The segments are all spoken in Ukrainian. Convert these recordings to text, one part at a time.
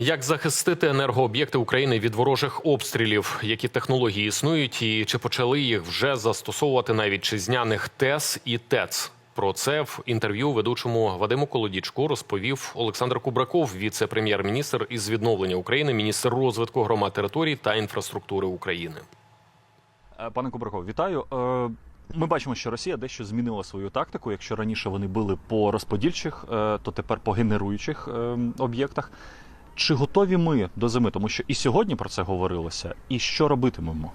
Як захистити енергооб'єкти України від ворожих обстрілів? Які технології існують, і чи почали їх вже застосовувати на вітчизняних ТЕС і ТЕЦ? Про це в інтерв'ю ведучому Вадиму Колодічку розповів Олександр Кубраков, віце-прем'єр-міністр із відновлення України, міністр розвитку громад територій та інфраструктури України. Е, Пане Кубраков, вітаю. Е, Ми бачимо, що Росія дещо змінила свою тактику. Якщо раніше вони били по розподільчих, е, то тепер по генеруючих е, об'єктах. Чи готові ми до зими? Тому що і сьогодні про це говорилося, і що робитимемо?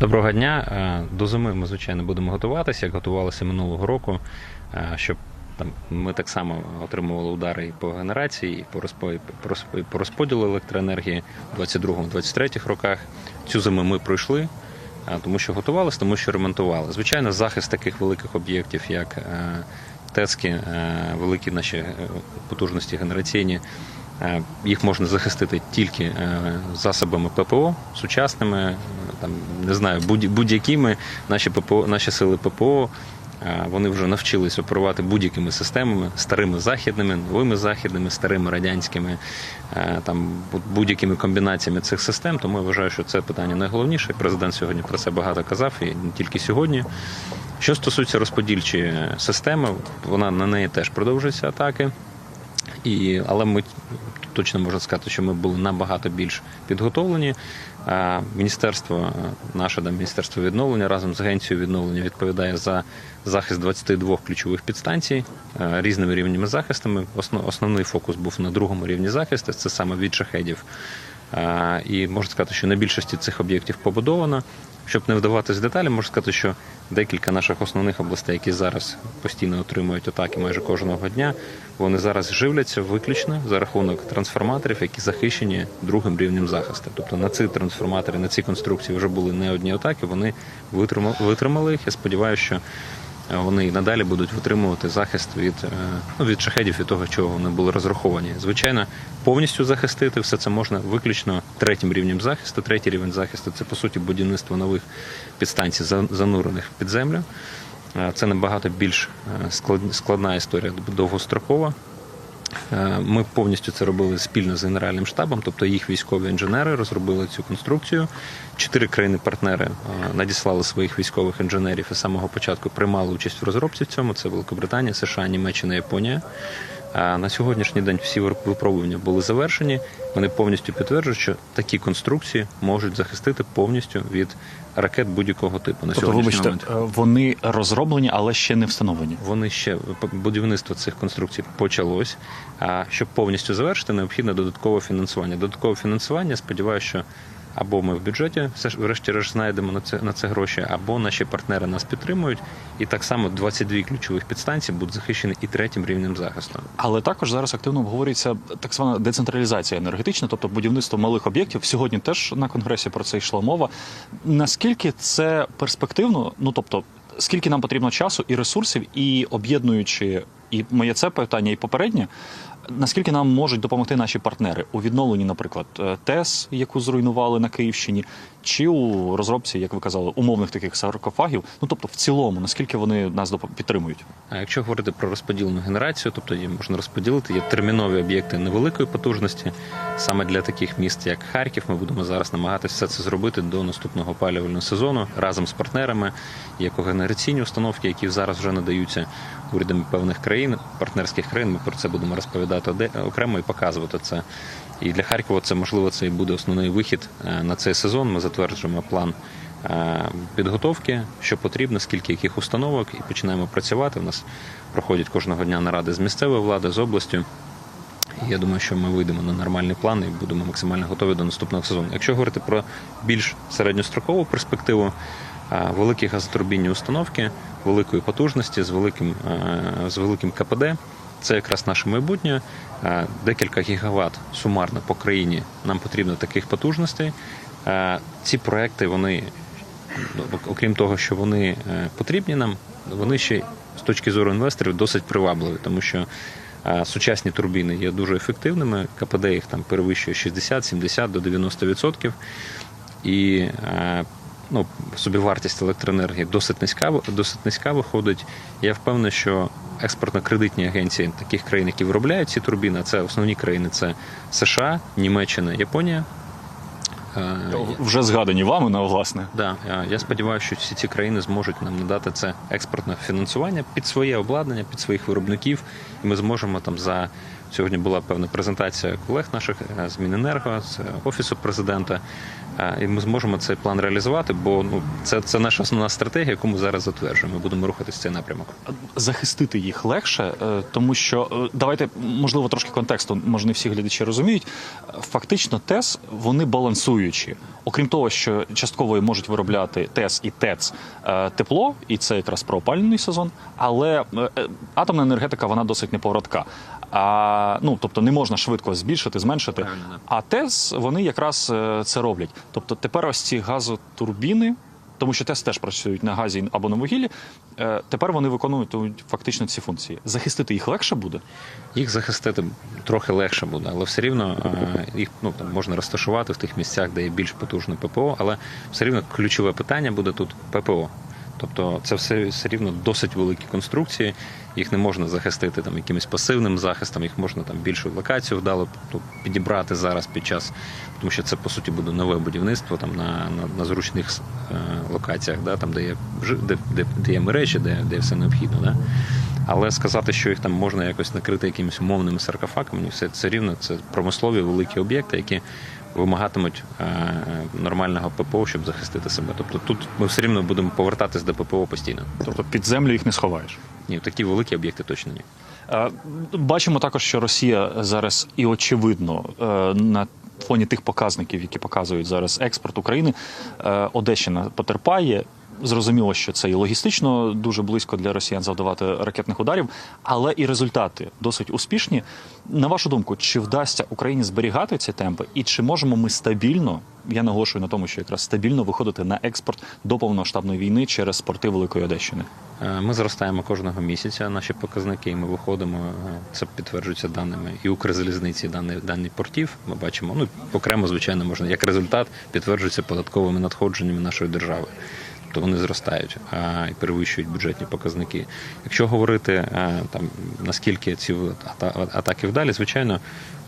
Доброго дня. Е, До зими ми, звичайно, будемо готуватися, як готувалися минулого року, е, щоб там ми так само отримували удари і по генерації, і по розподілу електроенергії у 22-23 роках. Цю зиму ми пройшли, е, тому що готувалися, тому що ремонтували. Звичайно, захист таких великих об'єктів, як ТЕЦки, великі наші потужності генераційні. Е, Їх можна захистити тільки е, засобами ППО сучасними, е, там не знаю, будь- будь-якими наші ППО, наші сили ППО. Вони вже навчились оперувати будь-якими системами, старими західними, новими західними, старими радянськими, там будь-якими комбінаціями цих систем. Тому я вважаю, що це питання найголовніше. Президент сьогодні про це багато казав, і не тільки сьогодні. Що стосується розподільчої системи, вона на неї теж продовжуються атаки. І, але ми точно можна сказати, що ми були набагато більш підготовлені. А Міністерство, е, наше да, міністерство відновлення разом з агенцією відновлення відповідає за захист 22 ключових підстанцій е, різними рівнями захистами. Основ- Основний фокус був на другому рівні захисту, це саме від шахедів. І можна сказати, що на більшості цих об'єктів побудовано. Щоб не вдаватись в деталі, можу сказати, що декілька наших основних областей, які зараз постійно отримують атаки майже кожного дня, вони зараз живляться виключно за рахунок трансформаторів, які захищені другим рівнем захисту. Тобто на ці трансформатори, на ці конструкції вже були не одні атаки. Вони витримали, їх. Я сподіваюся, що вони і надалі будуть витримувати захист від, е, ну, від шахедів і того, чого вони були розраховані. Звичайно, повністю захистити все це можна виключно третім рівнем захисту. Третій рівень захисту це по суті будівництво нових підстанцій, за- занурених під землю. Е, Це набагато більш е, складна історія, довгострокова. Е, Ми повністю це робили спільно з генеральним штабом, тобто їх військові інженери розробили цю конструкцію. Чотири країни-партнери е, надіслали своїх військових інженерів і з самого початку приймали участь в розробці в цьому. Це Великобританія, США, Німеччина, Японія. На сьогоднішній день всі випробування були завершені. Вони повністю підтверджують, що такі конструкції можуть захистити повністю від ракет будь-якого типу. На Тобто, вибачте, момент. е, вони розроблені, але ще не встановлені. Вони ще будівництво цих конструкцій почалось. А щоб повністю завершити, необхідне додаткове фінансування. Додаткове фінансування, сподіваюся, що або ми в бюджеті все ж врешті-решт знайдемо на це на це гроші, або наші партнери нас підтримують. І так само 22 ключових підстанції будуть захищені і третім рівнем захисту. Але також зараз активно обговорюється так звана децентралізація енергетична, тобто будівництво малих об'єктів. Сьогодні теж на конгресі про це йшла мова. Наскільки це перспективно? Ну тобто, скільки нам потрібно часу і ресурсів, і об'єднуючи і моє це питання, і попереднє. Наскільки нам можуть допомогти наші партнери у відновленні, наприклад, е, ТЕС, яку зруйнували на Київщині, чи у розробці, як ви казали, умовних таких саркофагів? Ну тобто, в цілому, наскільки вони нас підтримують? А якщо говорити про розподілену генерацію, тобто її можна розподілити, є термінові об'єкти невеликої потужності. Саме для таких міст, як Харків, ми будемо зараз намагатися все це зробити до наступного опалювального сезону разом з партнерами. Є когенераційні установки, які зараз вже надаються урядами певних країн, партнерських країн. Ми про це будемо розповідати оде- окремо і показувати це. І для Харкова це можливо це і буде основний вихід е, на цей сезон. Ми затверджуємо план е, підготовки, що потрібно, скільки яких установок, і починаємо працювати. У нас проходять кожного дня наради з місцевої влади, з областю. Я думаю, що ми вийдемо на нормальний план і будемо максимально готові до наступного сезону. Якщо говорити про більш середньострокову перспективу, е, великі газотурбінні установки великої потужності з великим, з великим КПД. Це якраз наше майбутнє. Е, Декілька гігават сумарно по країні нам потрібно таких потужностей. Е, Ці проекти, вони, ну, окрім того, що вони е, потрібні нам, вони ще з точки зору інвесторів досить привабливі, тому що сучасні турбіни є дуже ефективними. КПД їх там перевищує 60, 70 до 90%. І ну, собівартість електроенергії досить низька, досить низька виходить. Я впевнений, що експортно-кредитні агенції таких країн, які виробляють ці турбіни. а Це основні країни: це США, Німеччина, Японія. Е, Вже згадані вами на власне. Да, е, я сподіваюся, що всі ці країни зможуть нам надати це експортне фінансування під своє обладнання, під своїх виробників, і ми зможемо там за сьогодні була певна презентація колег наших е, з Міненерго, з офісу президента. І ми зможемо цей план реалізувати, бо ну це, це наша основна стратегія, яку ми зараз затверджуємо. Ми будемо рухатися в цей напрямок. захистити їх легше, е, тому що е, давайте можливо трошки контексту, може не всі глядачі розуміють. Фактично, ТЕС вони балансуючі. Окрім того, що частково можуть виробляти ТЕС і ТЕЦ е, тепло, і це якраз про опалювальний сезон. Але атомна енергетика вона досить неповоротка. А ну тобто не можна швидко збільшити, зменшити. А ТЕС вони якраз це роблять. Тобто тепер ось ці газотурбіни, тому що ТЕС теж працюють на газі або на вугіллі. е, Тепер вони виконують фактично ці функції. Захистити їх легше буде. Їх захистити трохи легше буде, але все рівно е, їх ну там можна розташувати в тих місцях, де є більш потужне ППО, але все рівно ключове питання буде тут ППО. Тобто це все, все рівно досить великі конструкції. Їх не можна захистити там якимось пасивним захистом, їх можна там більшу локацію вдало підібрати зараз під час, тому що це по суті буде нове будівництво там на, на, на зручних е, локаціях, да, там де є де, де, де є мережі, де, де все необхідно. Да. Але сказати, що їх там можна якось накрити якимись умовними саркофагами, все це рівно це промислові великі об'єкти, які вимагатимуть е, нормального ППО, щоб захистити себе. Тобто тут ми все рівно будемо повертатись до ППО постійно. Тобто під землю їх не сховаєш. Ні, такі великі об'єкти точно ні. Е, Бачимо також, що Росія зараз і очевидно е, на фоні тих показників, які показують зараз експорт України, е, Одещина потерпає. Зрозуміло, що це і логістично дуже близько для росіян завдавати ракетних ударів, але і результати досить успішні. На вашу думку, чи вдасться Україні зберігати ці темпи, і чи можемо ми стабільно, я наголошую на тому, що якраз стабільно виходити на експорт до повномасштабної війни через порти Великої Одещини? Е, Ми зростаємо кожного місяця наші показники, і ми виходимо. е, Це підтверджується даними і Укрзалізниці, дані, дані портів. Ми бачимо. Ну окремо, звичайно, можна як результат підтверджується податковими надходженнями нашої держави. Тобто вони зростають а, і перевищують бюджетні показники. Якщо говорити а, там наскільки ці атаки вдалі, звичайно,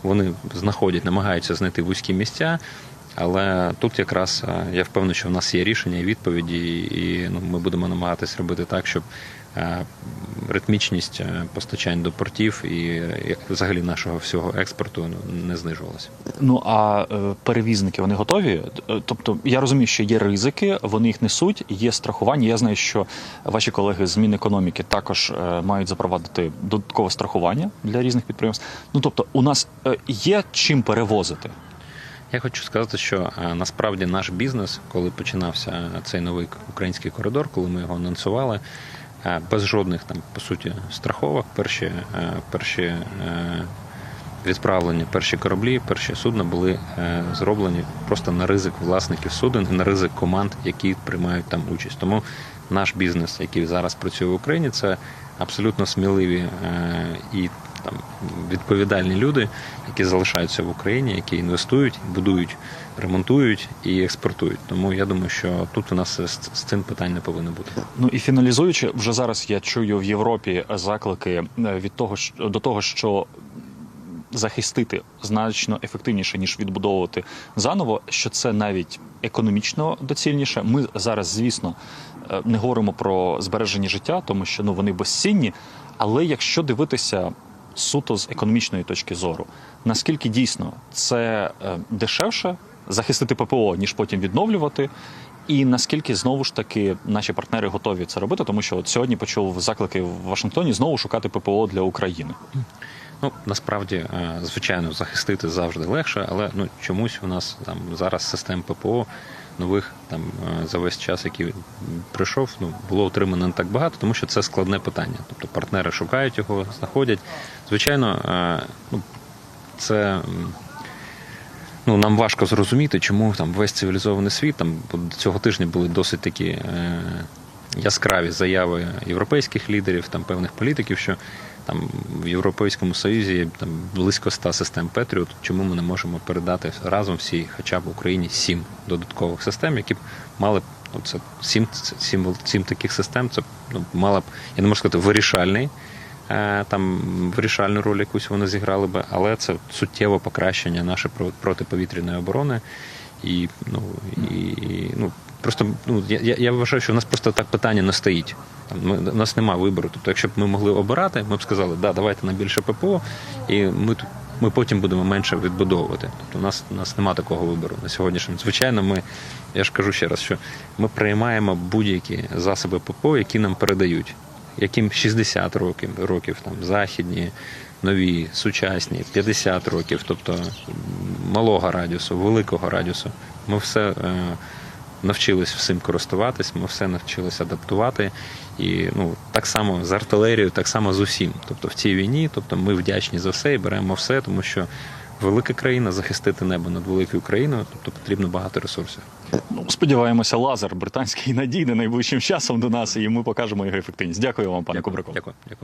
вони знаходять, намагаються знайти вузькі місця. Але тут якраз е, я впевнений, що в нас є рішення і відповіді, і ну, ми будемо намагатися робити так, щоб е, ритмічність е, постачань до портів і е, взагалі нашого всього експорту ну, не знижувалася. Ну а е, перевізники вони готові? Е, Тобто я розумію, що є ризики, вони їх несуть, є страхування. Я знаю, що ваші колеги з Мінекономіки також е, мають запровадити додаткове страхування для різних підприємств. Ну тобто, у нас е, є чим перевозити. Я хочу сказати, що е, насправді наш бізнес, коли починався цей новий український коридор, коли ми його анонсували, е, без жодних там по суті страховок, перші, е, перші е, відправлення, перші кораблі, перші судна були е, зроблені просто на ризик власників суден на ризик команд, які приймають там участь. Тому наш бізнес, який зараз працює в Україні, це абсолютно сміливі і там відповідальні люди, які залишаються в Україні, які інвестують, будують, ремонтують і експортують. Тому я думаю, що тут у нас з, цим питань не повинно бути. Ну і фіналізуючи, вже зараз я чую в Європі заклики е, від того, що- до того, що захистити значно ефективніше ніж відбудовувати заново, що це навіть економічно доцільніше. Ми зараз, звісно, е, не говоримо про збереження життя, тому що ну вони безцінні. Але якщо дивитися суто з економічної точки зору, наскільки дійсно це е, дешевше захистити ППО, ніж потім відновлювати. І наскільки знову ж таки наші партнери готові це робити, тому що от сьогодні почув заклики в Вашингтоні знову шукати ППО для України. Ну насправді, е, звичайно, захистити завжди легше, але ну чомусь у нас там зараз систем ППО нових там е, за весь час, який прийшов, ну було отримано не так багато, тому що це складне питання. Тобто партнери шукають його, знаходять. Звичайно, е, ну це. Ну, нам важко зрозуміти, чому там весь цивілізований світ там цього тижня були досить такі е, яскраві заяви європейських лідерів, там певних політиків, що там в Європейському Союзі там близько ста систем Петріот. Чому ми не можемо передати разом всі, хоча б Україні сім додаткових систем, які б мали ну, це сім, сім, сім таких систем. Це ну, мала б, я не можу сказати, вирішальний е, там вирішальну роль якусь вони зіграли би, але це суттєве покращення нашої протиповітряної оборони. І, ну, і, ну, просто ну, я, я- вважаю, що у нас просто так питання не стоїть. Там, ми, у нас немає вибору. Тобто, якщо б ми могли обирати, ми б сказали, да, давайте на більше ППО, і ми тут. Ми потім будемо менше відбудовувати. Тобто у нас у нас немає такого вибору на сьогоднішній. Звичайно, ми я ж кажу ще раз, що ми приймаємо будь-які засоби ППО, які нам передають, яким 60 років, років там західні, нові, сучасні, 50 років, тобто малого радіусу, великого радіусу. Ми все е, навчились всім користуватись, ми все навчились адаптувати. І ну так само з артилерією, так само з усім. Тобто в цій війні, тобто ми вдячні за все і беремо все, тому що велика країна захистити небо над великою країною, тобто потрібно багато ресурсів. Ну, сподіваємося, лазер британський надійде найближчим часом до нас, і ми покажемо його ефективність. Дякую вам, пане Кубраков. Дякую. Дякую.